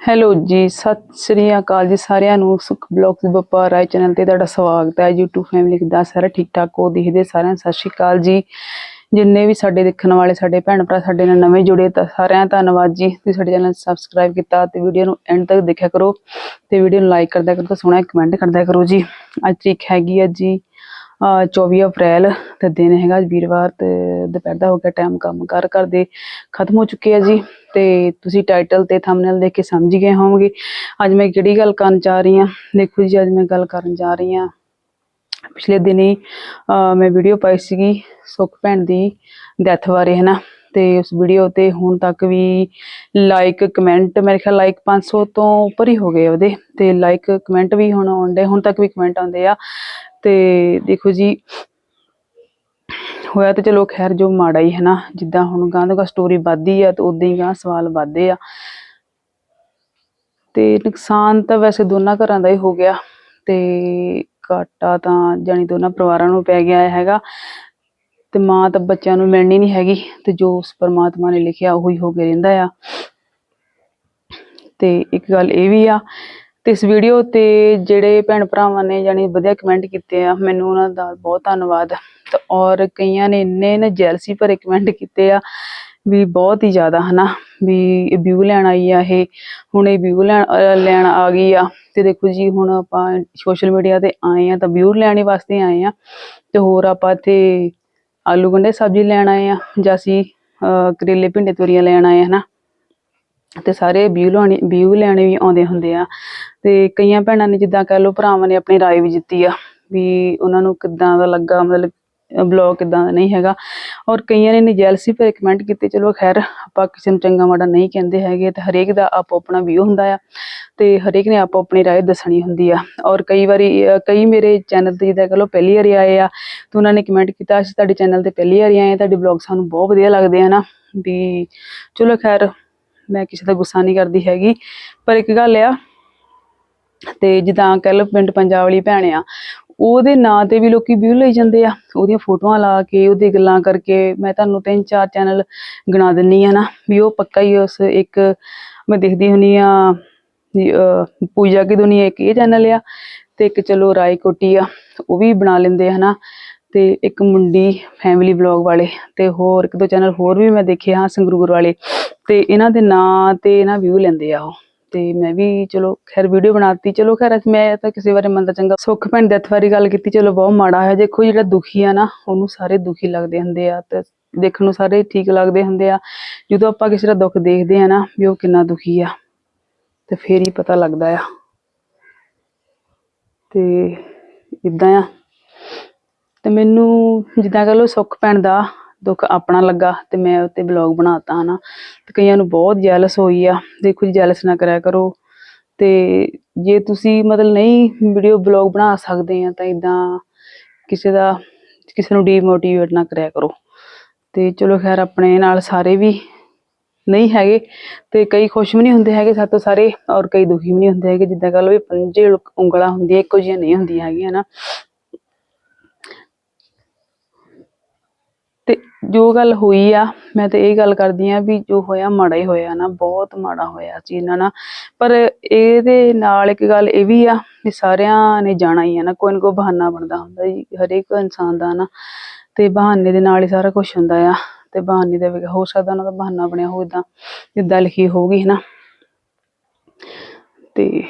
Hello ਜੀ, ਸਤਿ ਸ੍ਰੀ ਅਕਾਲ ਜੀ ਸਾਰਿਆਂ ਨੂੰ। ਸੁਖ ਬਲੌਗਸ ਬੱਪਾ ਰਾਏ ਚੈਨਲ ਤੇ ਤੁਹਾਡਾ ਸਵਾਗਤ ਹੈ। YouTube ਫੈਮਿਲੀ ਕਿੱਦਾਂ ਸਾਰੇ ਠੀਕ ਠਾਕ ਹੋ ਦੇਖਦੇ ਸਾਰਿਆਂ ਨੂੰ ਸਤਿ ਸ੍ਰੀ ਅਕਾਲ ਜੀ। ਜਿੰਨੇ ਵੀ ਸਾਡੇ ਦੇਖਣ ਵਾਲੇ, ਸਾਡੇ ਭੈਣ ਭਰਾ, ਸਾਡੇ ਨਾਲ ਨਵੇਂ ਜੁੜੇ ਤਾਂ ਸਾਰਿਆਂ ਦਾ ਧੰਨਵਾਦ ਜੀ। ਤੁਸੀਂ ਸਾਡੇ ਚੈਨਲ ਸਬਸਕ੍ਰਾਈਬ ਕੀਤਾ ਤੇ ਵੀਡੀਓ ਨੂੰ ਐਂਡ ਤੱਕ ਦੇਖਿਆ ਕਰੋ ਤੇ ਵੀਡੀਓ ਨੂੰ ਲਾਈਕ ਕਰਦਿਆ ਕਰੋ ਤੇ ਸੋਹਣਾ ਕਮੈਂਟ ਕਰਦਿਆ ਕਰੋ ਜੀ। ਅੱਜ ਤਰੀਕ ਹੈਗੀ ਹੈ ਜੀ 24 ਅਪ੍ਰੈਲ ਦਾ ਦਿਨ ਹੈਗਾ ਵੀਰਵਾਰ ਤੇ ਦੁਪਹਿਰ ਦਾ ਹੋ ਗਿਆ ਟਾਈਮ ਕੰਮ ਕਰ ਕਰਦੇ ਖਤਮ ਹੋ ਚੁੱਕੇ ਆ ਜੀ ਤੇ ਤੁਸੀਂ ਟਾਈਟਲ ਤੇ ਥੰਬਨੇਲ ਦੇਖ ਕੇ ਸਮਝ ਗਏ ਹੋਵੋਗੇ। ਅੱਜ ਮੈਂ ਕਿਹੜੀ ਗੱਲ ਕਰਨ ਜਾ ਰਹੀ ਹਾਂ? ਦੇਖੋ ਜੀ, ਅੱਜ ਮੈਂ ਗੱਲ ਕਰਨ ਜਾ ਰਹੀ ਹਾਂ। ਪਿਛਲੇ ਦਿਨੀ ਮੈਂ ਵੀਡੀਓ ਪਾਈ ਸੀਗੀ ਸੁਖ ਭੈਣ ਦੀ ਡੈਥ ਬਾਰੇ ਹੈ ਨਾ ਤੇ ਉਸ ਵੀਡੀਓ ਤੇ ਹੁਣ ਤੱਕ ਵੀ ਲਾਈਕ ਕਮੈਂਟ ਮੇਰੇ ਖਿਆਲ ਲਾਈਕ 500 ਤੋਂ ਉੱਪਰ ਹੀ ਹੋ ਗਏ ਉਹਦੇ ਤੇ ਲਾਈਕ ਕਮੈਂਟ ਵੀ ਹੁਣ ਆਉਂਦੇ, ਹੁਣ ਤੱਕ ਵੀ ਕਮੈਂਟ ਆਉਂਦੇ ਆ। ਤੇ ਦੇਖੋ ਜੀ, ਹੋਇਆ ਤੇ ਚਲੋ ਖੈਰ ਜੋ ਮਾੜਾ ਹੀ ਹੈ ਨਾ, ਜਿੱਦਾਂ ਹੁਣ ਗਾਂ ਦਾ ਸਟੋਰੀ ਵੱਧਦੀ ਆ ਤੇ ਉਦਾਂ ਹੀ ਗਾਂ ਸਵਾਲ ਵੱਧਦੇ ਆ। ਤੇ ਨੁਕਸਾਨ ਤਾਂ ਵੈਸੇ ਦੋਨਾਂ ਘਰਾਂ ਦਾ ਹੀ ਹੋ ਗਿਆ ਤੇ ਘਾਟਾ ਤਾਂ ਜਾਣੀ ਦੋਨਾਂ ਪਰਿਵਾਰਾਂ ਨੂੰ ਪੈ ਗਿਆ ਹੈਗਾ। ਤੇ ਮਾਂ ਤਾਂ ਬੱਚਿਆਂ ਨੂੰ ਮਿਲਣੀ ਨਹੀਂ ਹੈਗੀ ਤੇ ਜੋ ਉਸ ਪਰਮਾਤਮਾ ਨੇ ਲਿਖਿਆ ਉਹੀ ਹੋ ਕੇ ਰਹਿੰਦਾ ਆ। ਤੇ ਇੱਕ ਗੱਲ ਇਹ ਵੀ ਆ, ਤੇ ਇਸ ਵੀਡੀਓ ਤੇ ਜਿਹੜੇ ਭੈਣ ਭਰਾਵਾਂ ਨੇ ਜਾਣੀ ਵਧੀਆ ਕਮੈਂਟ ਕੀਤੇ ਆ, ਮੈਨੂੰ ਉਹਨਾਂ ਦਾ ਬਹੁਤ ਧੰਨਵਾਦ। ਤੇ ਔਰ ਕਈਆਂ ਨੇ ਇੰਨੇ ਨੇ ਜੈਲਸੀ ਭਰੇ ਕਮੈਂਟ ਕੀਤੇ ਆ ਵੀ ਬਹੁਤ ਹੀ ਜ਼ਿਆਦਾ, ਹਨਾ? ਵੀ ਵਿਊ ਲੈਣ ਆਈ ਆ ਇਹ, ਹੁਣ ਇਹ ਵਿਊ ਲੈਣ ਲੈਣ ਆ ਗਈ ਆ। ਤੇ ਦੇਖੋ ਜੀ, ਹੁਣ ਆਪਾਂ ਸੋਸ਼ਲ ਮੀਡੀਆ ਤੇ ਆਏ ਆ ਤਾਂ ਵਿਊ ਲੈਣ ਵਾਸਤੇ ਆਏ ਆ। ਤੇ ਹੋਰ ਆਪਾਂ ਇੱਥੇ ਆਲੂ ਗੰਢੇ ਸਬਜ਼ੀ ਲੈਣ ਆਏ ਆ ਜਾਂ ਅਸੀਂ ਅਹ ਕਰੇਲੇ ਭਿੰਡੇ ਤੋਰੀਆਂ ਲੈਣ ਆਏ ਆ ਹਨਾ ਤੇ ਸਾਰੇ ਵਿਊ ਲਾਉਣੇ ਵਿਊ ਲੈਣੇ ਵੀ ਆਉਂਦੇ ਹੁੰਦੇ ਆ ਤੇ ਕਈਆਂ ਭੈਣਾਂ ਨੇ ਜਿੱਦਾਂ ਕਹਿ ਲਓ ਭਰਾਵਾਂ ਨੇ ਆਪਣੀ رائے ਵੀ ਦਿੱਤੀ ਆ ਵੀ ਉਹਨਾਂ ਨੂੰ ਕਿੱਦਾਂ ਦਾ ਲੱਗਾ ਮਤਲਬ ਬਲੌਗ ਕਿੱਦਾਂ ਦਾ ਨਹੀਂ ਹੈਗਾ। ਔਰ ਕਈਆਂ ਨੇ ਜੈਲਸੀ ਪਰ ਕਮੈਂਟ ਕੀਤੇ, ਚਲੋ ਖੈਰ, ਆਪਾਂ ਕਿਸੇ ਨੂੰ ਚੰਗਾ ਮਾੜਾ ਨਹੀਂ ਕਹਿੰਦੇ ਹੈਗੇ, ਤੇ ਹਰੇਕ ਦਾ ਆਪੋ ਆਪਣਾ ਵਿਊ ਹੁੰਦਾ ਆ, ਤੇ ਹਰੇਕ ਨੇ ਆਪੋ ਆਪਣੀ ਰਾਏ ਦੱਸਣੀ ਹੁੰਦੀ ਆ। ਔਰ ਕਈ ਵਾਰੀ ਕਈ ਮੇਰੇ ਚੈਨਲ ਤੇ ਜਿੱਦਾਂ ਕਹ ਲਓ ਪਹਿਲੀ ਵਾਰੀ ਆਏ ਆ, ਤੇ ਉਹਨਾਂ ਨੇ ਕਮੈਂਟ ਕੀਤਾ, ਅਸੀਂ ਤੁਹਾਡੇ ਚੈਨਲ ਤੇ ਪਹਿਲੀ ਵਾਰੀ ਆਏ ਆ, ਤੁਹਾਡੇ ਬਲੌਗ ਸਾਨੂੰ ਬਹੁਤ ਵਧੀਆ ਲੱਗਦੇ ਆ ਨਾ ਵੀ ਚਲੋ ਖੈਰ, ਮੈਂ ਕਿਸੇ ਦਾ ਗੁੱਸਾ ਨਹੀਂ ਕਰਦੀ ਹੈਗੀ, ਪਰ ਇੱਕ ਗੱਲ ਆ, ਤੇ ਜਿੱਦਾਂ ਕਹਿ ਲਓ ਪਿੰਡ ਪੰਜਾਬ ਵਾਲੀ ਭੈਣ ਆ ਉਹਦੇ ਨਾਂ ਤੇ ਵੀ ਲੋਕੀ ਵਿਊ ਲਈ ਜਾਂਦੇ ਆ। ਉਹਦੀਆਂ ਫੋਟੋਆਂ ਲਾ ਕੇ, ਉਹਦੀ ਗੱਲਾਂ ਕਰਕੇ ਮੈਂ ਤੁਹਾਨੂੰ ਤਿੰਨ ਚਾਰ ਚੈਨਲ ਗਿਣਾ ਦਿੰਨੀ ਆ ਨਾ, ਵੀ ਉਹ ਪੱਕਾ ਹੀ ਉਸ ਇੱਕ ਮੈਂ ਦੇਖਦੀ ਹੁੰਨੀ ਆ ਪੂਜਾ ਕੀ ਦੁਨੀਆ ਇੱਕ ਇਹ ਚੈਨਲ ਆ ਤੇ ਇੱਕ ਚਲੋ ਰਾਏ ਕੋਟੀ ਆ, ਉਹ ਵੀ ਬਣਾ ਲੈਂਦੇ ਆ ਹਨਾ। ਤੇ ਇੱਕ ਮੁੰਡੀ ਫੈਮਿਲੀ ਵਲੌਗ ਵਾਲੇ ਤੇ ਹੋਰ ਇੱਕ ਦੋ ਚੈਨਲ ਹੋਰ ਵੀ ਮੈਂ ਦੇਖੇ ਹਾਂ ਸੰਗਰੂਰ ਵਾਲੇ ਤੇ ਇਹਨਾਂ ਦੇ ਨਾਂ ਤੇ ਇਹਨਾਂ ਵਿਊ ਲੈਂਦੇ ਆ ਉਹ। ਤੇ ਮੈਂ ਵੀ ਚਲੋ ਖੈਰ ਵੀਡੀਓ ਬਣਾਤੀ। ਚਲੋ ਖੈਰ ਮੈਂ ਤਾਂ ਕਿਸੇ ਬਾਰੇ ਮੰਦਾ ਚੰਗਾ ਸੁੱਖ ਭੈਣ ਡੈਥ ਬਾਰੇ ਗੱਲ ਕੀਤੀ। ਚਲੋ ਬਹੁਤ ਮਾੜਾ ਹੈ ਦੇਖੋ ਜਿਹੜਾ ਦੁਖੀ ਆ ਨਾ, ਉਹਨੂੰ ਸਾਰੇ ਦੁਖੀ ਲੱਗਦੇ ਹੁੰਦੇ ਆ ਤੇ ਦੇਖਣ ਨੂੰ ਸਾਰੇ ਠੀਕ ਲੱਗਦੇ ਹੁੰਦੇ ਆ। ਜਦੋਂ ਆਪਾਂ ਕਿਸੇ ਦਾ ਦੁੱਖ ਦੇਖਦੇ ਆ ਨਾ ਵੀ ਉਹ ਕਿੰਨਾ ਦੁਖੀ ਆ, ਤੇ ਫੇਰ ਹੀ ਪਤਾ ਲੱਗਦਾ ਆ। ਤੇ ਇਦਾਂ ਆ। ਤੇ ਮੈਨੂੰ ਜਿੱਦਾਂ ਕਹ ਲਓ ਸੁੱਖ ਭੈਣ ਦਾ ਦੁੱਖ ਆਪਣਾ ਲੱਗਾ ਤੇ ਮੈਂ ਉੱਤੇ ਬਲੌਗ ਬਣਾਤਾ ਹਨਾ। ਤੇ ਕਈਆਂ ਨੂੰ ਬਹੁਤ ਜੈਲਸ ਹੋਈ ਆ। ਦੇਖੋ ਜੀ ਜੈਲਸ ਨਾ ਕਰਿਆ ਕਰੋ। ਤੇ ਜੇ ਤੁਸੀਂ ਮਤਲਬ ਨਹੀਂ ਵੀਡੀਓ ਬਲੌਗ ਬਣਾ ਸਕਦੇ ਆ, ਤਾਂ ਇਦਾਂ ਕਿਸੇ ਦਾ, ਕਿਸੇ ਨੂੰ ਡੀਮੋਟੀਵੇਟ ਨਾ ਕਰਿਆ ਕਰੋ। ਤੇ ਚਲੋ ਖੈਰ, ਆਪਣੇ ਨਾਲ ਸਾਰੇ ਵੀ ਨਹੀਂ ਹੈਗੇ। ਤੇ ਕਈ ਖੁਸ਼ ਵੀ ਨਹੀਂ ਹੁੰਦੇ ਹੈਗੇ ਸਾਤੋਂ ਸਾਰੇ, ਔਰ ਕਈ ਦੁਖੀ ਵੀ ਨਹੀਂ ਹੁੰਦੇ ਹੈਗੇ। ਜਿੱਦਾਂ ਕਹ ਲਓ ਵੀ ਪੰਜੇ ਉਂਗਲਾਂ ਹੁੰਦੀਆਂ, ਇੱਕੋ ਜਿਹੀਆਂ ਨਹੀਂ ਹੁੰਦੀਆਂ ਹੈਗੀਆਂ ਨਾ ਤੇ ਜੋ ਗੱਲ ਹੋਈ ਆ, ਮੈਂ ਤੇ ਇਹ ਗੱਲ ਕਰਦੀ ਆ ਵੀ ਜੋ ਹੋਇਆ ਮਾੜਾ ਹੀ ਹੋਇਆ ਨਾ, ਬਹੁਤ ਮਾੜਾ ਹੋਇਆ ਸੀ ਇਹਨਾਂ ਨਾਲ। ਪਰ ਇਹਦੇ ਨਾਲ ਇੱਕ ਗੱਲ ਇਹ ਵੀ ਆ ਵੀ ਸਾਰਿਆਂ ਨੇ ਜਾਣਾ ਹੀ ਆ ਨਾ, ਕੋਈ ਨਾ ਕੋਈ ਬਹਾਨਾ ਬਣਦਾ ਹੁੰਦਾ ਜੀ, ਹਰੇਕ ਇਨਸਾਨ ਦਾ ਨਾ। ਤੇ ਬਹਾਨੇ ਦੇ ਨਾਲ ਹੀ ਸਾਰਾ ਕੁਝ ਹੁੰਦਾ ਆ, ਤੇ ਬਹਾਨੇ ਦਾ ਵੀ ਹੋ ਸਕਦਾ ਉਹਨਾਂ ਦਾ ਬਹਾਨਾ ਬਣਿਆ ਹੋ ਇਦਾਂ ਜਿੱਦਾਂ ਲਿਖੀ ਹੋਊਗੀ, ਹਨਾ। ਤੇ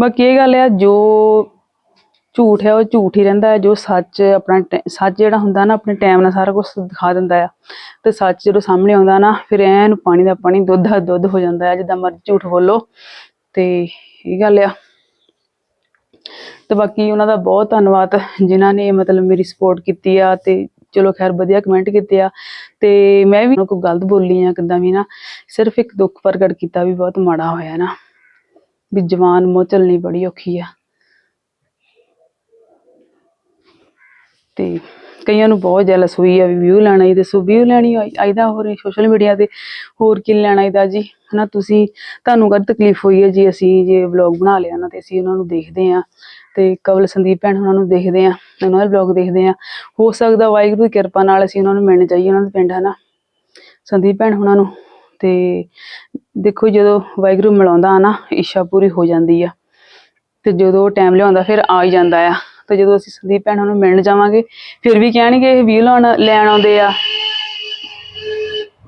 ਬਾਕੀ ਇਹ ਗੱਲ ਆ, ਜੋ ਝੂਠ ਹੈ, ਉਹ ਝੂਠ ਹੀ ਰਹਿੰਦਾ ਹੈ, ਜੋ ਸੱਚ ਆਪਣਾ ਟੈ- ਸੱਚ ਜਿਹੜਾ ਹੁੰਦਾ ਨਾ, ਆਪਣੇ ਟਾਈਮ ਨਾਲ ਸਾਰਾ ਕੁਝ ਦਿਖਾ ਦਿੰਦਾ ਆ। ਤੇ ਸੱਚ ਜਦੋਂ ਸਾਹਮਣੇ ਆਉਂਦਾ ਨਾ, ਫਿਰ ਐਨ ਪਾਣੀ ਦਾ ਪਾਣੀ ਦੁੱਧ ਦਾ ਦੁੱਧ ਹੋ ਜਾਂਦਾ ਹੈ ਜਿੱਦਾਂ ਮਰਜ਼ੀ ਝੂਠ ਬੋਲੋ। ਤੇ ਇਹ ਗੱਲ ਆ। ਤੇ ਬਾਕੀ ਉਹਨਾਂ ਦਾ ਬਹੁਤ ਧੰਨਵਾਦ, ਜਿਨ੍ਹਾਂ ਨੇ ਮਤਲਬ ਮੇਰੀ ਸਪੋਰਟ ਕੀਤੀ ਆ, ਤੇ ਚਲੋ ਖੈਰ ਵਧੀਆ ਕਮੈਂਟ ਕੀਤੇ ਆ। ਤੇ ਮੈਂ ਵੀ ਕੋਈ ਗਲਤ ਬੋਲੀ ਆ ਕਿੱਦਾਂ ਵੀ ਨਾ, ਸਿਰਫ ਇੱਕ ਦੁੱਖ ਪ੍ਰਗਟ ਕੀਤਾ ਵੀ ਬਹੁਤ ਮਾੜਾ ਹੋਇਆ ਨਾ। ਵੀ ਜਵਾਨ ਮੋਹ ਝੱਲਣੀ ਬੜੀ ਔਖੀ ਆ। ਤੇ ਕਈਆਂ ਨੂੰ ਬਹੁਤ ਜੈਲਸ ਹੋਈ ਆ ਵੀ ਵਿਊ ਲੈਣਾ ਹੀ ਦੱਸੋ ਵਿਊ ਲੈਣੀ ਆਈਦਾ ਹੋਰ ਸੋਸ਼ਲ ਮੀਡੀਆ ਤੇ ਹੋਰ ਕੀ ਲੈਣਾ ਆਈਦਾ ਜੀ, ਹਨਾ ਤੁਸੀਂ, ਤੁਹਾਨੂੰ ਕਦ ਤਕਲੀਫ ਹੋਈ ਹੈ ਜੀ, ਅਸੀਂ ਜੇ ਵਲੌਗ ਬਣਾ ਲਿਆ ਨਾ ਤੇ ਅਸੀਂ ਉਹਨਾਂ ਨੂੰ ਦੇਖਦੇ ਆ ਤੇ ਕਵਲ ਸੰਦੀਪ ਭੈਣ ਉਹਨਾਂ ਨੂੰ ਦੇਖਦੇ ਆ ਉਹਨਾਂ ਦੇ ਵਲੌਗ ਦੇਖਦੇ ਆ ਹੋ ਸਕਦਾ ਵਾਹਿਗੁਰੂ ਦੀ ਕਿਰਪਾ ਨਾਲ ਅਸੀਂ ਉਹਨਾਂ ਨੂੰ ਮਿਲਣ ਜਾਈਏ ਉਹਨਾਂ ਦੇ ਪਿੰਡ, ਹਨਾ। ਸੰਦੀਪ ਭੈਣ ਉਹਨਾਂ ਨੂੰ ਤੇ ਦੇਖੋ ਜਦੋਂ ਵਾਹਿਗੁਰੂ ਮਿਲਾਉਂਦਾ ਨਾ ਇੱਛਾ ਪੂਰੀ ਹੋ ਜਾਂਦੀ ਆ ਤੇ ਜਦੋਂ ਟਾਈਮ ਲਿਆਉਂਦਾ ਫਿਰ ਆ ਹੀ ਜਾਂਦਾ ਆ। ਤੇ ਜਦੋਂ ਅਸੀਂ ਸੰਦੀਪ ਭੈਣਾਂ ਨੂੰ ਮਿਲਣ ਜਾਵਾਂਗੇ, ਫਿਰ ਵੀ ਕਹਿਣਗੇ ਇਹ ਵੀਊ ਲਾਉਣ ਲੈਣ ਆਉਂਦੇ ਆ।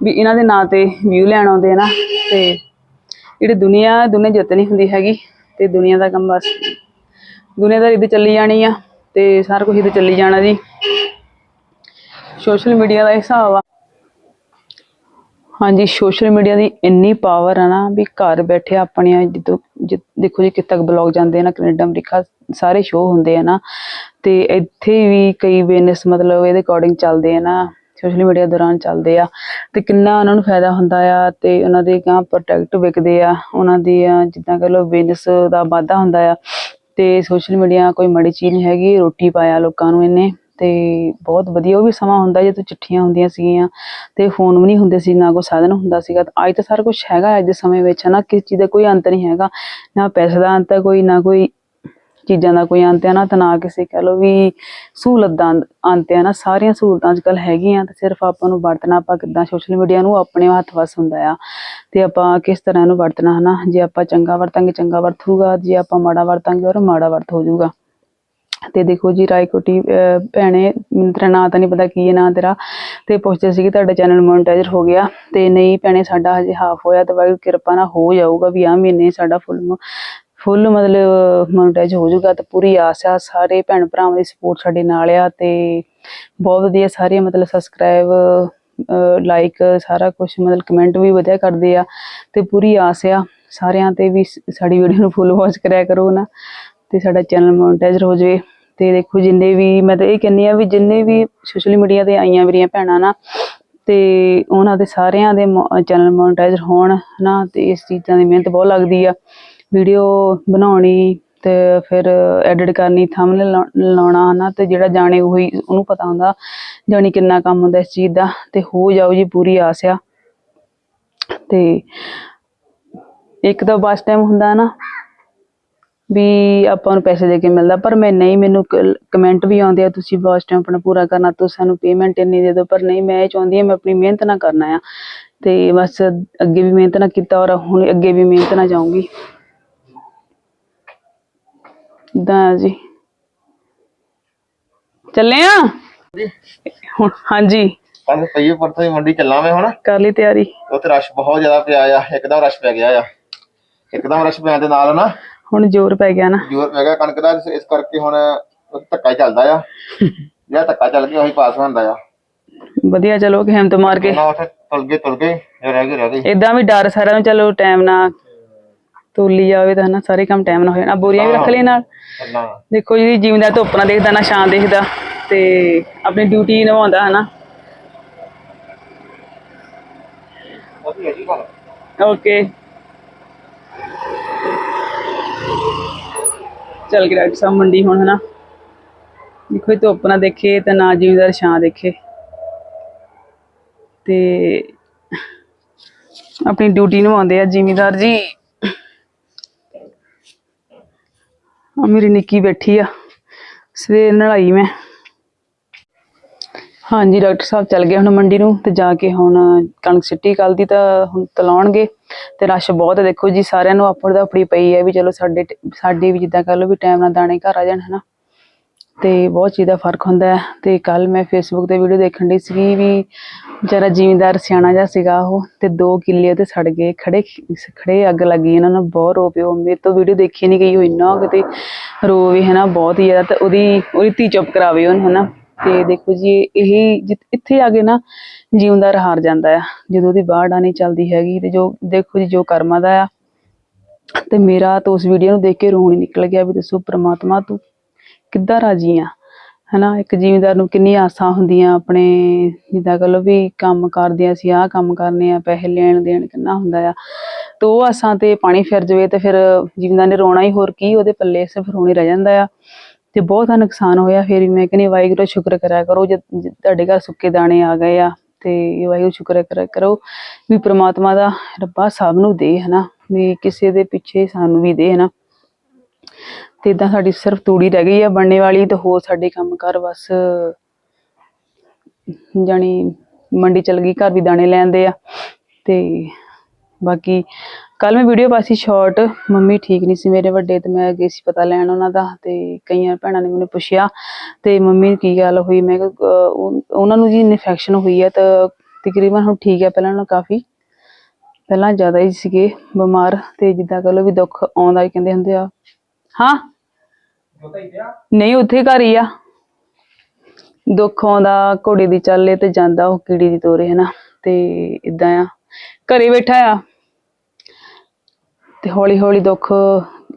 ਵੀ ਇਹਨਾਂ ਦੇ ਨਾਂ ਤੇ ਵਿਊ ਲੈਣ ਆਉਂਦੇ ਆ ਨਾ, ਤੇ ਜਿਹੜੀ ਦੁਨੀਆ ਦੁਨੀਆ ਜਿੱਤ ਨਹੀਂ ਹੁੰਦੀ ਹੈਗੀ, ਤੇ ਦੁਨੀਆ ਦਾ ਕੰਮ ਬਸ ਦੁਨੀਆਦਾਰੀ ਤੇ ਚੱਲੀ ਜਾਣੀ ਆ, ਤੇ ਸਾਰਾ ਕੁਝ ਤੇ ਚੱਲੀ ਜਾਣਾ ਜੀ। ਸੋਸ਼ਲ ਮੀਡੀਆ ਦਾ ਹਿਸਾਬ ਆ। ਹਾਂਜੀ ਸੋਸ਼ਲ ਮੀਡੀਆ ਦੀ ਇੰਨੀ ਪਾਵਰ ਆ ਨਾ ਵੀ ਘਰ ਬੈਠੇ ਆਪਣੀਆਂ ਜਿੱਦੋਂ ਜਿ- ਦੇਖੋ ਜੀ ਕਿੱਥੇ ਤੱਕ ਬਲੌਗ ਜਾਂਦੇ ਆ ਨਾ ਕੈਨੇਡਾ ਅਮਰੀਕਾ ਸਾਰੇ ਸ਼ੋਅ ਹੁੰਦੇ ਆ ਨਾ। ਤੇ ਇੱਥੇ ਵੀ ਕਈ ਬਿਜ਼ਨਸ ਮਤਲਬ ਇਹਦੇ ਅਕੋਰਡਿੰਗ ਚੱਲਦੇ ਆ ਨਾ ਸੋਸ਼ਲ ਮੀਡੀਆ ਦੌਰਾਨ ਚੱਲਦੇ ਆ। ਤੇ ਕਿੰਨਾ ਉਹਨਾਂ ਨੂੰ ਫਾਇਦਾ ਹੁੰਦਾ ਆ ਤੇ ਉਹਨਾਂ ਦੇ ਗਾਂ ਪ੍ਰੋਡਕਟ ਵਿਕਦੇ ਆ, ਉਹਨਾਂ ਦੀ ਜਿੱਦਾਂ ਕਹ ਲਓ ਬਿਜ਼ਨਸ ਦਾ ਵਾਧਾ ਹੁੰਦਾ ਆ। ਤੇ ਸੋਸ਼ਲ ਮੀਡੀਆ ਕੋਈ ਮਾੜੀ ਚੀਜ਼ ਨਹੀਂ ਹੈਗੀ, ਰੋਟੀ ਪਾਇਆ ਲੋਕਾਂ ਨੂੰ ਇਹਨੇ। ਤੇ ਬਹੁਤ ਵਧੀਆ ਉਹ ਵੀ ਸਮਾਂ ਹੁੰਦਾ ਜਦੋਂ ਚਿੱਠੀਆਂ ਹੁੰਦੀਆਂ ਸੀਗੀਆਂ ਤੇ ਫੋਨ ਵੀ ਨਹੀਂ ਹੁੰਦੇ ਸੀ, ਨਾ ਕੋਈ ਸਾਧਨ ਹੁੰਦਾ ਸੀਗਾ। ਅੱਜ ਤਾਂ ਸਾਰਾ ਕੁਝ ਹੈਗਾ ਅੱਜ ਦੇ ਸਮੇਂ ਵਿੱਚ, ਹਨਾ? ਕਿਸੇ ਚੀਜ਼ ਦਾ ਕੋਈ ਅੰਤ ਨਹੀਂ ਹੈਗਾ, ਨਾ ਪੈਸੇ ਦਾ ਅੰਤ ਹੈ ਕੋਈ, ਨਾ ਕੋਈ ਚੀਜ਼ਾਂ ਦਾ ਕੋਈ ਅੰਤ ਹੈ, ਨਾ ਤਾਂ ਨਾ ਕਿਸੇ ਕਹ ਲਓ ਵੀ ਸਹੂਲਤ ਦਾ ਅੰਤ- ਅੰਤ ਹੈ ਨਾ ਸਾਰੀਆਂ ਸਹੂਲਤਾਂ ਅੱਜ ਕੱਲ ਹੈਗੀਆਂ ਤੇ ਸਿਰਫ ਆਪਾਂ ਨੂੰ ਵਰਤਣਾ, ਆਪਾਂ ਕਿੱਦਾਂ ਸੋਸ਼ਲ ਮੀਡੀਆ ਨੂੰ ਆਪਣੇ ਹੱਥ ਵਸ ਹੁੰਦਾ ਆ। ਤੇ ਆਪਾਂ ਕਿਸ ਤਰ੍ਹਾਂ ਇਹਨੂੰ ਵਰਤਣਾ, ਹਨਾ? ਜੇ ਆਪਾਂ ਚੰਗਾ ਵਰਤਾਂਗੇ, ਚੰਗਾ ਵਰਤੂਗਾ, ਜੇ ਆਪਾਂ ਮਾੜਾ ਵਰਤਾਂਗੇ ਔਰ ਮਾੜਾ ਵਰਤ ਹੋ ਜਾਊਗਾ। ਤੇ ਦੇਖੋ ਜੀ ਰਾਏਕੋਟੀ ਅਹ, ਭੈਣੇ ਤੇਰਾ ਨਾਂ ਤਾਂ ਨਹੀਂ ਪਤਾ ਕੀ ਹੈ, ਨਾਂ ਤੇਰਾ। ਤੇ ਪੁੱਛਦੇ ਸੀ ਕਿ ਤੁਹਾਡਾ ਚੈਨਲ ਮੋਨਟਾਈਜ਼ਰ ਹੋ ਗਿਆ। ਤੇ ਨਹੀਂ ਭੈਣੇ, ਸਾਡਾ ਹਜੇ ਹਾਫ ਹੋਇਆ, ਤੇ ਵਾਹਿਗੁਰੂ ਕਿਰਪਾ ਨਾਲ ਹੋ ਜਾਊਗਾ ਵੀ ਆ ਮਹੀਨੇ ਸਾਡਾ ਫੁੱਲ ਫੁੱਲ ਮਤਲਬ ਮੋਨਟਾਈਜ਼ ਹੋ ਜਾਊਗਾ। ਤੇ ਪੂਰੀ ਆਸ ਆ, ਸਾਰੇ ਭੈਣ ਭਰਾਵਾਂ ਦੀ ਸਪੋਰਟ ਸਾਡੇ ਨਾਲ ਆ, ਤੇ ਬਹੁਤ ਵਧੀਆ ਸਾਰੇ ਮਤਲਬ ਸਬਸਕ੍ਰਾਈਬ ਲਾਈਕ ਸਾਰਾ ਕੁਝ ਮਤਲਬ ਕਮੈਂਟ ਵੀ ਵਧੀਆ ਕਰਦੇ ਆ। ਤੇ ਪੂਰੀ ਆਸ ਆ ਸਾਰਿਆਂ ਤੇ ਵੀ ਸਾਡੀ ਵੀਡੀਓ ਨੂੰ ਫੁੱਲ ਵਾਚ ਕਰਿਆ ਕਰੋ ਨਾ। ਤੇ ਸਾਡਾ ਚੈਨਲ ਮੋਨਟਾਈਜ਼ਰ ਹੋ ਜਾਵੇ। ਤੇ ਦੇਖੋ ਜਿੰਨੇ ਵੀ, ਮੈਂ ਤਾਂ ਇਹ ਕਹਿੰਨੀ ਆ ਵੀ ਜਿੰਨੇ ਵੀ ਸੋਸ਼ਲ ਮੀਡੀਆ ਤੇ ਆਈਆਂ ਮੇਰੀਆਂ ਭੈਣਾਂ ਨਾ, ਤੇ ਉਹਨਾਂ ਦੇ ਸਾਰਿਆਂ ਦੇ ਚੈਨਲ ਮੋਨਟਾਈਜ਼ਰ ਹੋਣ ਹਨਾ ਤੇ ਇਸ ਚੀਜ਼ਾਂ ਦੀ ਮਿਹਨਤ ਬਹੁਤ ਲੱਗਦੀ ਆ। ਵੀਡੀਓ ਬਣਾਉਣੀ ਤੇ ਫਿਰ ਐਡਿਟ ਕਰਨੀ ਥੰਬਨੇਲ ਲਾਉਣਾ ਹਨਾ ਤੇ ਜਿਹੜਾ ਜਾਣੇ ਉਹੀ ਉਹਨੂੰ ਪਤਾ ਹੁੰਦਾ ਜਾਣੀ ਕਿੰਨਾ ਕੰਮ ਹੁੰਦਾ ਇਸ ਚੀਜ਼ ਦਾ, ਤੇ ਹੋ ਜਾਓ ਜੀ ਪੂਰੀ ਆਸ ਆ। ਤੇ ਇੱਕ ਤਾਂ ਬਸ ਟਾਈਮ ਹੁੰਦਾ ਨਾ ਵੀ ਆਪਾਂ ਨੂੰ ਪੈਸੇ ਦੇ ਕੇ ਮਿਲਦਾ ਪਰ ਮੈਂ ਨਹੀਂ ਮੈਨੂੰ ਕਮੈਂਟ ਵੀ ਆਉਂਦੇ ਆ ਤੁਸੀਂ ਬਸ ਟਾਈਮ ਆਪਣਾ ਪੂਰਾ ਕਰਨਾ ਤੁਸੀਂ ਸਾਨੂੰ ਪੇਮੈਂਟ ਇੰਨੀ ਦੇ ਦਿਓ ਪਰ ਨਹੀਂ ਮੈਂ ਇਹ ਚਾਹੁੰਦੀ ਹਾਂ ਮੈਂ ਆਪਣੀ ਮਿਹਨਤ ਨਾਲ ਕਰਨਾ ਆ। ਤੇ ਬਸ ਅੱਗੇ ਵੀ ਮਿਹਨਤ ਨਾਲ ਕੀਤਾ ਔਰ ਹੁਣ ਅੱਗੇ ਵੀ ਮਿਹਨਤ ਨਾਲ ਜਾਊਂਗੀ। ਇਦਾਂ ਜੀ। ਚੱਲੇ ਆ? ਹੁਣ ਹਾਂਜੀ। ਕੱਲ ਪਈਏ ਪਰਸੋਂ ਦੀ ਮੰਡੀ ਚੱਲਾਂ ਮੈਂ ਹੁਣ। ਕਰ ਲਈ ਤਿਆਰੀ। ਉੱਥੇ ਰਸ਼ ਬਹੁਤ ਜ਼ਿਆਦਾ ਪਿਆ ਆ ਇੱਕਦਮ ਰਸ਼ ਪੈ ਗਿਆ ਆ। ਇੱਕਦਮ ਰਸ਼ ਪੈਣ ਦੇ ਨਾਲ ਨਾ ਹੁਣ ਜ਼ੋਰ ਪੈ ਗਿਆ ਨਾ। ਜੋਰ ਪੈ ਗਿਆ ਕਣਕ ਦਾ ਇਸ- ਇਸ ਕਰਕੇ ਹੁਣ ਧੱਕਾ ਹੀ ਚੱਲਦਾ ਆ। ਜਿਹੜਾ ਧੱਕਾ ਚੱਲ ਗਿਆ ਉਹੀ ਪਾਸ ਹੁੰਦਾ ਆ। ਵਧੀਆ ਚਲੋ ਕਿ ਹਿੰਮਤ ਮਾਰ ਕੇ। ਨਾ ਉੱਥੇ ਤੁਲ ਗਏ ਤੁਲ ਗਏ ਜੇ ਰਹਿ ਗਏ ਰਹਿ ਗਏ। ਇਦਾਂ ਵੀ ਡਰ ਸਾਰਿਆਂ ਨੂੰ ਚਲੋ ਟਾਈਮ ਨਾਲ ਤੋਲੀ ਜਾਵੇ ਤਾਂ ਹਨਾ ਸਾਰੇ ਕੰਮ ਟਾਈਮ ਨਾਲ ਹੋ ਜਾਣਾ। ਬੋਰੀਆਂ ਵੀ ਰੱਖ ਲਈ ਨਾਲ। ਚੱਲਾਂ ਦੇਖੋ ਜੀ ਜਿਵੇਂ ਧੁੱਪ ਨਾਲ ਦੇਖਦਾ ਨਾ ਛਾਂ ਦੇਖਦਾ। ਤੇ ਆਪਣੀ ਡਿਊਟੀ ਨਿਭਾਉਂਦਾ ਹਨਾ। ਵਧੀਆ ਜੀ ਗੱਲ। ਓਕੇ ਚੱਲ ਕੇ ਡਾਕਟਰ ਸਾਹਿਬ ਮੰਡੀ ਹੁਣ, ਹਨਾ? ਦੇਖੋ ਇਹ ਧੁੱਪ ਨਾ ਦੇਖੇ ਤੇ ਨਾ ਜਿਮੀਦਾਰ ਛਾਂ ਦੇਖੇ। ਤੇ ਆਪਣੀ ਡਿਊਟੀ ਨਿਭਾਉਂਦੇ ਆ ਜ਼ਿਮੀਦਾਰ ਜੀ। ਆ ਮੇਰੀ ਨਿੱਕੀ ਬੈਠੀ ਆ। ਸਵੇਰ ਨਲਾਈ ਮੈਂ। ਹਾਂਜੀ, ਡਾਕਟਰ ਸਾਹਿਬ ਚੱਲ ਗਏ ਹੁਣ ਮੰਡੀ ਨੂੰ ਤੇ ਜਾ ਕੇ ਹੁਣ ਕਣਕ ਸਿੱਟੀ ਕੱਲ ਦੀ ਤਾਂ ਹੁਣ ਤਲਾਉਣਗੇ ਤੇ ਰਸ਼ ਬਹੁਤ ਹੈ। ਦੇਖੋ ਜੀ, ਸਾਰਿਆਂ ਨੂੰ ਆਪੋ ਦਾ ਆਪਣੀ ਪਈ ਹੈ ਵੀ ਚਲੋ ਸਾਡੇ ਸਾਡੀ ਵੀ ਜਿੱਦਾਂ ਕਹ ਲਓ ਵੀ ਟਾਈਮ ਨਾਲ ਦਾਣੇ ਘਰ ਆ ਜਾਣ, ਹਨਾ। ਤੇ ਬਹੁਤ ਚੀਜ਼ ਦਾ ਫ਼ਰਕ ਹੁੰਦਾ ਹੈ। ਤੇ ਕੱਲ ਮੈਂ ਫੇਸਬੁੱਕ ਤੇ ਵੀਡੀਓ ਦੇਖਣ ਦੀ ਸੀਗੀ ਵੀ ਜਰਾ ਜ਼ਿਮੀਂਦਾਰ ਸਿਆਣਾ ਜਿਹਾ ਸੀਗਾ ਉਹ ਤੇ ਦੋ ਕਿੱਲੇ ਤੇ ਸੜ ਗਏ ਖੜੇ ਖੜੇ ਅੱਗ ਲੱਗੀ ਇਹਨਾਂ ਨੂੰ, ਬਹੁਤ ਰੋ ਪਿਓ। ਮੇਰੇ ਤੋਂ ਵੀਡੀਓ ਦੇਖੀ ਨਹੀਂ ਗਈ, ਉਹ ਇੰਨਾ ਕਿਤੇ ਰੋਵੇ ਹੈ ਨਾ, ਬਹੁਤ ਹੀ ਜ਼ਿਆਦਾ ਤੇ ਉਹਦੀ ਉਹਦੀ ਧੀ ਚੁੱਪ ਕਰਾਵੇ ਉਹਨੂੰ, ਹਨਾ। ਤੇ ਦੇਖੋ ਜੀ ਇਹ ਇੱਥੇ ਆ ਕੇ ਨਾ ਜਿਉਂਦਾ ਹਾਰ ਜਾਂਦਾ ਆ। ਜਦੋਂ ਉਹਦੀ ਬਾੜ ਨਹੀਂ ਚੱਲਦੀ ਹੈਗੀ ਤੇ ਜੋ ਦੇਖੋ ਜੀ ਜੋ ਕਰਮਾਂ ਦਾ ਆ। ਤੇ ਮੇਰਾ ਤਾਂ ਉਸ ਵੀਡੀਓ ਨੂੰ ਦੇਖ ਕੇ ਰੋਣ ਹੀ ਨਿਕਲ ਗਿਆ ਵੀ ਦੱਸੋ ਪ੍ਰਮਾਤਮਾ ਤੂੰ ਕਿੱਦਾਂ ਰਾਜੀ ਆ? ਹਨਾ ਇੱਕ ਜ਼ਿਮੀਂਦਾਰ ਨੂੰ ਕਿੰਨੀ ਆਸਾਂ ਹੁੰਦੀਆਂ ਆਪਣੇ ਜਿੱਦਾਂ ਕਹ ਲਓ ਵੀ ਕੰਮ ਕਰਦੇ ਅਸੀਂ ਆਹ ਕੰਮ ਕਰਨੇ ਆ ਪੈਸੇ ਲੈਣ ਦੇਣ ਕਿੰਨਾ ਹੁੰਦਾ ਆ। ਤੇ ਉਹ ਆਸਾਂ ਤੇ ਪਾਣੀ ਫਿਰ ਜਾਵੇ ਤੇ ਫਿਰ ਜ਼ਿਮੀਂਦਾਰ ਨੇ ਰੋਣਾ ਹੀ ਹੋਰ ਕੀ ਉਹਦੇ ਪੱਲੇ ਸਿਰਫ ਰੋਣੇ ਰਹਿ ਜਾਂਦਾ ਆ। ਤੇ ਬਹੁਤ ਨੁਕਸਾਨ ਹੋਇਆ, ਫਿਰ ਵੀ ਮੈਂ ਕਹਿੰਦੀ ਵਾਹਿਗੁਰੂ ਸ਼ੁਕਰ ਕਰਿਆ ਕਰੋ ਜਦ ਤੁਹਾਡੇ ਘਰ ਸੁੱਕੇ ਦਾਣੇ ਆ ਗਏ ਆ, ਤੇ ਵਾਹਿਗੁਰੂ ਸ਼ੁਕਰ ਕਰਿਆ ਕਰੋ ਵੀ ਪ੍ਰਮਾਤਮਾ ਦਾ ਰੱਬਾ ਸਭ ਨੂੰ ਦੇ, ਹਨਾ? ਵੀ ਕਿਸੇ ਦੇ ਪਿੱਛੇ ਸਾਨੂੰ ਵੀ ਦੇ, ਹਨਾ? ਤੇ ਇਦਾਂ ਸਾਡੀ ਸਿਰਫ ਤੂੜੀ ਰਹਿ ਗਈ ਆ ਬਣਨੇ ਵਾਲੀ ਤੇ ਹੋਰ ਸਾਡੇ ਕੰਮ ਕਰ ਬਸ, ਜਾਣੀ ਮੰਡੀ ਚਲ ਗਈ, ਘਰ ਵੀ ਦਾਣੇ ਲੈਂਦੇ ਆ, ਤੇ ਬਾਕੀ ਕੱਲ ਮੈਂ ਵੀਡੀਓ ਪਾਸੀ ਸ਼ਾਰਟ ਮੰਮੀ ਠੀਕ ਨਹੀਂ ਸੀ ਮੇਰੇ ਵੱਡੇ ਤੇ ਮੈਂ ਗਈ ਸੀ ਪਤਾ ਲੈਣ ਉਹਨਾਂ ਦਾ ਤੇ ਕਈਆਂ ਭੈਣਾਂ ਨੇ ਮੈਨੂੰ ਪੁੱਛਿਆ ਤੇ ਮੰਮੀ ਕੀ ਗੱਲ ਹੋਈ? ਮੈਂ ਉਹਨਾਂ ਨੂੰ ਜੀ ਇਨਫੈਕਸ਼ਨ ਹੋਈ ਹੈ ਤਾਂ ਤਕਰੀਬਨ ਹੁਣ ਠੀਕ ਹੈ ਪਹਿਲਾਂ ਨਾਲੋਂ ਕਾਫੀ। ਪਹਿਲਾਂ ਜ਼ਿਆਦਾ ਹੀ ਸੀਗੇ ਬਿਮਾਰ ਤੇ ਜਿੱਦਾਂ ਕਹ ਲਓ ਵੀ ਦੁੱਖ ਆਉਂਦਾ ਹੀ ਕਹਿੰਦੇ ਹੁੰਦੇ ਆ। ਹਾਂ? ਨਹੀਂ, ਉੱਥੇ ਘਰ ਹੀ ਆ। ਦੁੱਖ ਆਉਂਦਾ, ਘੋੜੇ ਦੀ ਚਾਲੇ ਤੇ ਜਾਂਦਾ ਉਹ ਕੀੜੀ ਦੀ ਤੋਰੇ ਹਨਾ ਤੇ ਇਦਾਂ ਆ। ਘਰੇ ਬੈਠਾ ਆ। ਤੇ ਹੌਲੀ ਹੌਲੀ ਦੁੱਖ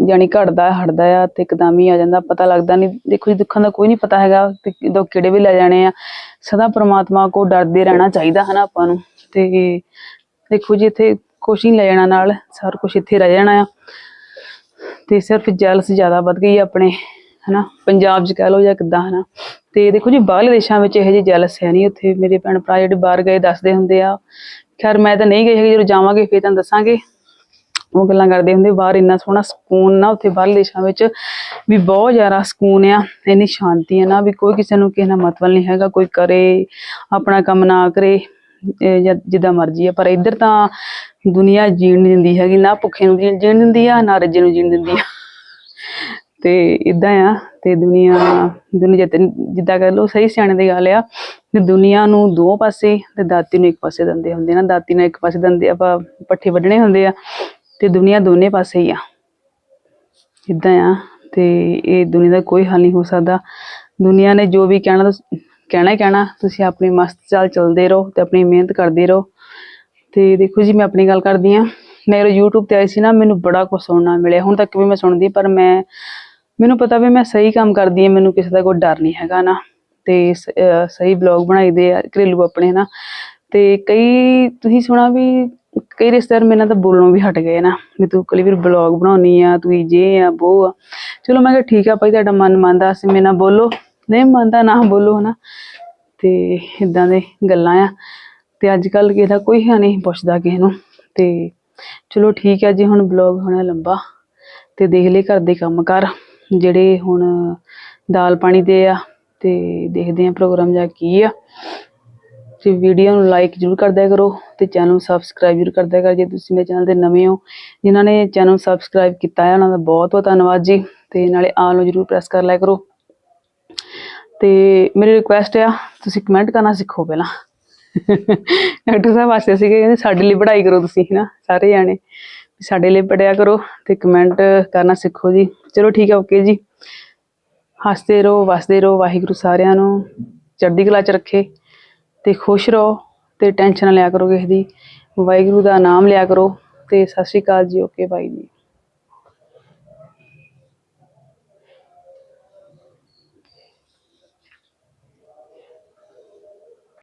ਜਾਨੀ ਘਟਦਾ, ਹਟਦਾ ਆ ਤੇ ਇੱਕਦਮ ਹੀ ਆ ਜਾਂਦਾ। ਪਤਾ ਲੱਗਦਾ ਨਹੀਂ, ਦੇਖੋ ਜੀ, ਦੁੱਖਾਂ ਦਾ ਕੋਈ ਨਹੀਂ ਪਤਾ ਹੈਗਾ ਤੇ ਦੁੱਖ ਕਿਹੜੇ ਵੀ ਲੈ ਜਾਣੇ ਆ। ਸਦਾ ਪ੍ਰਮਾਤਮਾ ਕੋ ਡਰਦੇ ਰਹਿਣਾ ਚਾਹੀਦਾ ਹਨਾ ਆਪਾਂ ਨੂੰ। ਤੇ ਦੇਖੋ ਜੀ, ਇੱਥੇ ਕੁਛ ਨਹੀਂ ਲੈ ਜਾਣਾ ਨਾਲ, ਸਾਰਾ ਕੁਛ ਇੱਥੇ ਰਹਿ ਜਾਣਾ ਆ। ਤੇ ਸਿਰਫ ਜੈਲਸ ਜ਼ਿਆਦਾ ਵੱਧ ਗਈ ਆ ਆਪਣੇ, ਹਨਾ, ਪੰਜਾਬ 'ਚ ਕਹਿ ਲਓ ਜਾਂ ਕਿੱਦਾਂ, ਹਨਾ। ਤੇ ਦੇਖੋ ਜੀ, ਬਾਹਰਲੇ ਦੇਸ਼ਾਂ ਵਿੱਚ ਇਹੋ ਜਿਹੀ ਜੈਲਸ ਹੈ ਨਹੀਂ, ਉੱਥੇ ਮੇਰੇ ਭੈਣ ਭਰਾ ਜਿਹੜੇ ਬਾਹਰ ਗਏ ਦੱਸਦੇ ਹੁੰਦੇ ਆ, ਖੈਰ ਮੈਂ ਤਾਂ ਨਹੀਂ ਗਈ ਹੈਗੀ, ਜਦੋਂ ਜਾਵਾਂਗੇ, ਫੇਰ ਤੁਹਾਨੂੰ ਦੱਸਾਂਗੇ। ਉਹ ਗੱਲਾਂ ਕਰਦੇ ਹੁੰਦੇ, ਬਾਹਰ ਇੰਨਾ ਸੋਹਣਾ ਸਕੂਨ ਨਾ, ਉੱਥੇ ਬਾਹਰਲੇ ਦੇਸ਼ਾਂ ਵਿੱਚ ਵੀ ਬਹੁਤ ਜ਼ਿਆਦਾ ਸਕੂਨ ਆ, ਇੰਨੀ ਸ਼ਾਂਤੀ ਆ ਨਾ ਵੀ ਕੋਈ ਕਿਸੇ ਨੂੰ ਕਿਸੇ ਨਾਲ ਮਤਲਬ ਨਹੀਂ ਹੈਗਾ, ਕੋਈ ਕਰੇ, ਆਪਣਾ ਕੰਮ ਨਾ ਕਰੇ ਜਿੱਦਾਂ ਮਰਜ਼ੀ ਆ, ਪਰ ਇੱਧਰ ਤਾਂ ਦੁਨੀਆ ਜੀਣ ਦਿੰਦੀ ਹੈਗੀ, ਨਾ ਭੁੱਖੇ ਨੂੰ ਜੀਣ ਦਿੰਦੀ ਆ, ਨਾ ਰੱਜੇ ਨੂੰ ਜੀਣ ਦਿੰਦੀ ਆ। ਤੇ ਇਦਾਂ ਆ, ਤੇ ਦੁਨੀਆ ਦੁਨੀਆ ਤੇ ਜਿੱਦਾਂ ਕਹ ਲਓ, ਸਹੀ ਸਿਆਣੇ ਦੀ ਗੱਲ ਆ, ਤੇ ਦੁਨੀਆ ਨੂੰ ਦੋ ਪਾਸੇ ਤੇ ਦਾਤੀ ਨੂੰ ਇੱਕ ਪਾਸੇ ਦੰਦੇ ਹੁੰਦੇ ਨਾ, ਦਾਤੀ ਨੂੰ ਇੱਕ ਪਾਸੇ ਦੰਦੇ ਆਪਾਂ ਪੱਠੇ ਵੱਢਣੇ ਹੁੰਦੇ ਆ ਤੇ ਦੁਨੀਆ ਦੋਨੇ ਪਾਸੇ ਹੀ ਆ। ਇਦਾਂ ਆ ਤੇ ਇਹ ਦੁਨੀਆ ਦਾ ਕੋਈ ਹੱਲ ਨਹੀਂ ਹੋ ਸਕਦਾ। ਦੁਨੀਆ ਨੇ ਜੋ ਵੀ ਕਹਿਣਾ ਕਹਿਣਾ ਹੀ ਕਹਿਣਾ, ਤੁਸੀਂ ਆਪਣੀ ਮਸਤ ਚਾਲ ਚੱਲਦੇ ਰਹੋ ਤੇ ਆਪਣੀ ਮਿਹਨਤ ਕਰਦੇ ਰਹੋ। ਤੇ ਦੇਖੋ ਜੀ, ਮੈਂ ਆਪਣੀ ਗੱਲ ਕਰਦੀ ਆ ਮੇਰੇ ਜਦੋਂ YouTube ਤੇ ਆਈ ਸੀ ਨਾ, ਮੈਨੂੰ ਬੜਾ ਕੁਝ ਸੁਣਨਾ ਮਿਲਿਆ। ਹੁਣ ਤੱਕ ਵੀ ਮੈਂ ਸੁਣਦੀ ਪਰ ਮੈਂ, ਮੈਨੂੰ ਪਤਾ ਵੀ ਮੈਂ ਸਹੀ ਕੰਮ ਕਰਦੀ ਆ ਮੈਨੂੰ ਕਿਸੇ ਦਾ ਕੋਈ ਡਰ ਨਹੀਂ ਹੈਗਾ ਨਾ। ਤੇ ਸਹੀ ਬਲੌਗ ਬਣਾਈਦੇ ਆ, ਘਰੇਲੂ ਆਪਣੇ ਨਾ। ਤੇ ਕਈ, ਤੁਸੀਂ ਸੁਣਾ ਵੀ ਕਈ ਰਿਸ਼ਤੇਦਾਰ ਮੇਰੇ ਨਾਲ ਤਾਂ ਬੋਲਣੋਂ ਵੀ ਹਟ ਗਏ ਨਾ, ਵੀ ਤੂੰ ਕਲੀ ਵੀਰ ਬਲੌਗ ਬਣਾਉਣੀ ਆ, ਤੂੰ ਜੇ ਆ, ਬੋ ਆ। ਚਲੋ ਮੈਂ ਕਿਹਾ ਠੀਕ ਆ ਭਾਈ, ਤੁਹਾਡਾ ਮਨ ਮੰਨਦਾ ਸੀ ਮੇਰੇ ਨਾਲ ਬੋਲੋ। ਨਹੀਂ ਮੰਨਦਾ ਨਾ ਬੋਲੋ ਹਨਾ। ਤੇ ਇਦਾਂ ਦੇ ਗੱਲਾਂ ਆ। ਤੇ ਅੱਜ ਕੱਲ ਕਿਸੇ ਦਾ ਕੋਈ ਹੈ ਨਹੀਂ ਪੁੱਛਦਾ ਕਿਸੇ ਨੂੰ। ਤੇ ਚਲੋ ਠੀਕ ਆ ਜੀ, ਹੁਣ ਬਲੌਗ ਹੋਣਾ ਲੰਬਾ। ਤੇ ਦੇਖ ਲਈ ਘਰ ਦੇ ਕੰਮ ਕਰ ਜਿਹੜੇ ਹੁਣ ਦਾਲ ਪਾਣੀ ਦੇ ਆ, ਤੇ ਦੇਖਦੇ ਆ ਪ੍ਰੋਗਰਾਮ ਜਾਂ ਕੀ ਆ। ਤੇ ਵੀਡੀਓ ਨੂੰ ਲਾਈਕ ਜ਼ਰੂਰ ਕਰਦਿਆ ਕਰੋ ਤੇ ਚੈਨਲ ਨੂੰ ਸਬਸਕ੍ਰਾਈਬ ਜ਼ਰੂਰ ਕਰਦਿਆ ਕਰੋ। ਜੇ ਤੁਸੀਂ ਮੇਰੇ ਚੈਨਲ ਤੇ ਨਵੇਂ ਹੋ, ਜਿਨ੍ਹਾਂ ਨੇ ਚੈਨਲ ਨੂੰ ਸਬਸਕ੍ਰਾਈਬ ਕੀਤਾ ਹੈ, ਉਹਨਾਂ ਦਾ ਬਹੁਤ ਬਹੁਤ ਧੰਨਵਾਦ ਜੀ। ਤੇ ਨਾਲੇ ਆਲ ਨੂੰ ਜ਼ਰੂਰ ਪ੍ਰੈਸ ਕਰ ਲਿਆ ਕਰੋ। ਤੇ ਮੇਰੀ ਰਿਕੁਐਸਟ ਆ, ਤੁਸੀਂ ਕਮੈਂਟ ਕਰਨਾ ਸਿੱਖੋ ਪਹਿਲਾਂ। ਡਾਕਟਰ ਸਾਹਿਬ ਵਾਸਤੇ ਸੀਗੇ, ਕਹਿੰਦੇ ਸਾਡੇ ਲਈ ਪੜ੍ਹਾਈ ਕਰੋ ਤੁਸੀਂ ਨਾ ਸਾਰੇ ਜਾਣੇ। ਸਾਡੇ ਲਈ ਪੜਿਆ ਕਰੋ ਤੇ ਕਮੈਂਟ ਕਰਨਾ ਸਿੱਖੋ ਜੀ। ਚਲੋ ਠੀਕ ਹੈ ਓਕੇ ਜੀ। ਹੱਸਦੇ ਰਹੋ, ਵਸਦੇ ਰਹੋ, ਵਾਹਿਗੁਰੂ ਸਾਰਿਆਂ ਨੂੰ। ਚੜ੍ਹਦੀ ਕਲਾ ਚ ਰੱਖੇ। ਤੇ ਖੁਸ਼ ਰਹੋ ਤੇ ਟੈਨਸ਼ਨ ਨਾ ਲਿਆ ਕਰੋ ਕਿਸੇ ਦੀ। ਵਾਹਿਗੁਰੂ ਦਾ ਨਾਮ ਲਿਆ ਕਰੋ ਤੇ ਸਤਿ ਸ਼੍ਰੀ ਅਕਾਲ ਜੀ, ਓਕੇ ਬਾਈ ਜੀ।